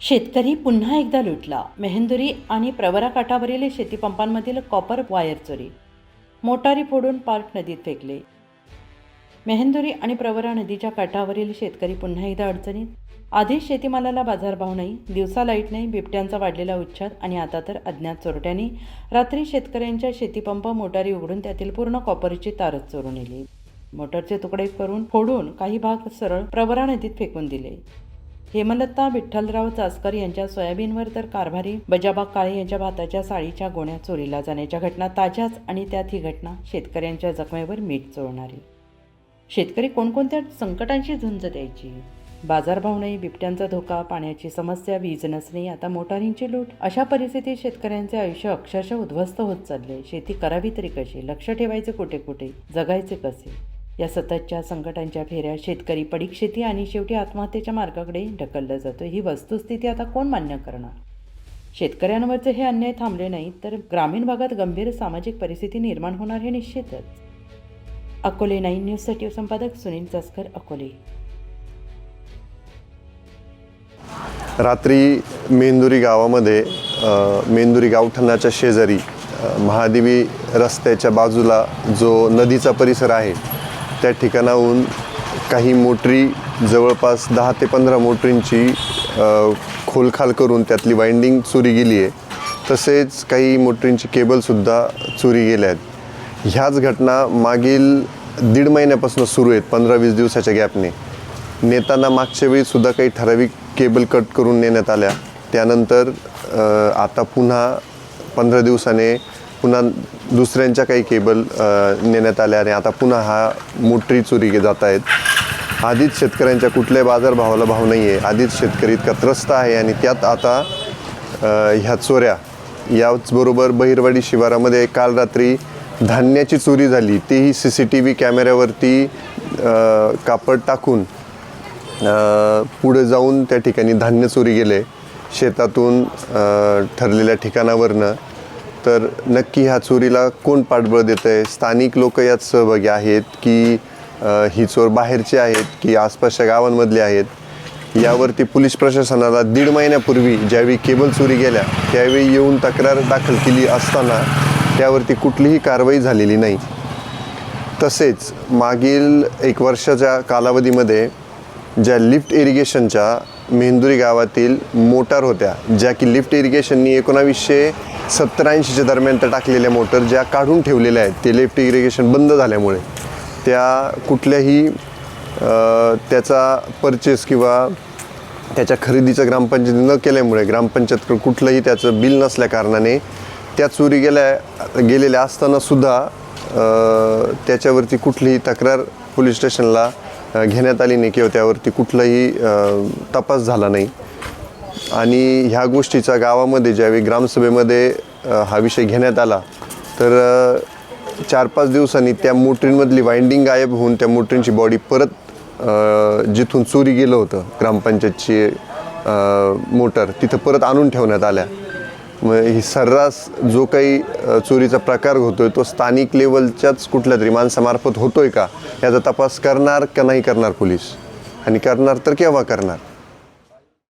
शेतकरी पुन्हा एकदा लुटला. मेहेंदुरी आणि प्रवरा काठावरील शेतीपंपांमधील कॉपर वायर चोरी. मोटारी फोडून पार्क नदीत फेकले. मेहेंदुरी आणि प्रवरा नदीच्या काठावरील शेतकरी पुन्हा एकदा अडचणीत. आधीच शेतीमालाला बाजारभाव नाही दिवसा लाइट नाही बिबट्यांचा वाढलेला उच्छाद आणि आता तर अज्ञात चोरट्यांनी रात्री शेतकऱ्यांच्या शेतीपंप मोटारी उघडून त्यातील पूर्ण कॉपरची तारच चोरून नेली. मोटरचे तुकडे करून फोडून काही भाग सरळ प्रवरा नदीत फेकून दिले. हेमलता विठ्ठलराव चासकर यांच्या सोयाबीनवर तर कारभारी बजाबा काळे यांच्या भाताच्या साळीच्या गोण्या चोरीला जाण्याच्या घटना ताज्याच आणि त्यात ही घटना शेतकऱ्यांच्या जखमेवर मीठ चोळणारी. शेतकरी कोणकोणत्या संकटांशी झुंज द्यायची? बाजारभाव नाही बिबट्यांचा धोका पाण्याची समस्या वीज नसणे आता मोटारींची लूट अशा परिस्थितीत शेतकऱ्यांचे आयुष्य अक्षरशः उद्ध्वस्त होत चालले. शेती करावी तरी कशी? लक्ष ठेवायचे कुठे कुठे? जगायचे कसे? या सततच्या संकटांच्या फेऱ्या शेतकरी पडीक शेती आणि शेवटी आत्महत्येच्या मार्गाकडे ढकललं जातं ही वस्तुस्थिती आता कोण मान्य करणार? शेतकऱ्यांवरचे हे अन्याय थांबले नाही तर ग्रामीण भागात गंभीर सामाजिक परिस्थिती निर्माण होणार हे निश्चितच. अकोले नाईन न्यूजसाठी संपादक सुनील चासकर अकोले. रात्री मेंदुरी गावामध्ये मेंदुरी गावठाणाच्या शेजारी महादेवी रस्त्याच्या बाजूला जो नदीचा परिसर आहे त्या ठिकाणाहून काही मोटरी जवळपास दहा ते पंधरा मोटरींची खोलखाल करून त्यातली वाइंडिंग चोरी गेली आहे. तसेच काही मोटरींची केबलसुद्धा चोरी गेल्या आहेत. ह्याच घटना मागील दीड महिन्यापासून सुरू आहेत पंधरा वीस दिवसाच्या गॅपने. नेताना मागच्या वेळीसुद्धा काही ठराविक केबल कट करून नेण्यात आल्या. त्यानंतर आता पुन्हा पंधरा दिवसाने पुन्हा दुसऱ्यांच्या काही केबल नेण्यात आल्या आणि आता पुन्हा हा मोटरी चोरी जात आहेत. आधीच शेतकऱ्यांच्या कुठल्याही बाजारभावाला भाव नाही आहे आधीच शेतकरी इतका त्रस्त आहे आणि त्यात आता ह्या चोऱ्या याचबरोबर बहिरवाडी शिवारामध्ये काल रात्री धान्याची चोरी झाली. तीही सी सी टी व्ही कॅमेऱ्यावरती कापड टाकून पुढे जाऊन त्या ठिकाणी धान्य चोरी गेले शेतातून ठरलेल्या ठिकाणावरनं तर नक्की ह्या चोरीला कोण पाठबळ देत आहे स्थानिक लोक यात सहभागी आहेत की ही चोर बाहेरचे आहेत की आसपासच्या गावांमधले आहेत? यावरती पोलीस प्रशासनाला दीड महिन्यापूर्वी ज्यावेळी केबल चोरी गेल्या त्यावेळी येऊन तक्रार दाखल केली असताना त्यावरती कुठलीही कारवाई झालेली नाही. तसेच मागील एक वर्षाच्या कालावधीमध्ये ज्या लिफ्ट इरिगेशनच्या मेंदुरी गावातील मोटार होत्या ज्या की लिफ्ट इरिगेशननी एकोणावीसशे सत्तर ऐंशीच्या दरम्यान त्या टाकलेल्या मोटर ज्या काढून ठेवलेल्या आहेत ते लिफ्ट इरिगेशन बंद झाल्यामुळे त्या कुठल्याही त्याचा परचेस किंवा त्याच्या खरेदीचं ग्रामपंचायती न केल्यामुळे ग्रामपंचायतकडे कुठलंही त्याचं बिल नसल्या कारणाने त्या चोरी गेल्या गेलेल्या असतानासुद्धा त्याच्यावरती कुठलीही तक्रार पोलीस स्टेशनला घेण्यात आली नाही किंवा त्यावरती कुठलाही तपास झाला नाही. आणि ह्या गोष्टीचा गावामध्ये ज्यावेळी ग्रामसभेमध्ये हा विषय घेण्यात आला तर चार पाच दिवसांनी त्या मोटरींमधली वाइंडिंग गायब होऊन त्या मोटरींची बॉडी परत जिथून चोरी गेलं होतं ग्रामपंचायतची मोटर तिथं परत आणून ठेवण्यात आल्या. मग ही सर्रास जो काही चोरीचा प्रकार होतो आहे तो स्थानिक लेवलच्याच कुठल्या तरी माणसामार्फत होतो आहे का? याचा तपास करणार का नाही करणार पोलीस? आणि करणार तर केव्हा करणार?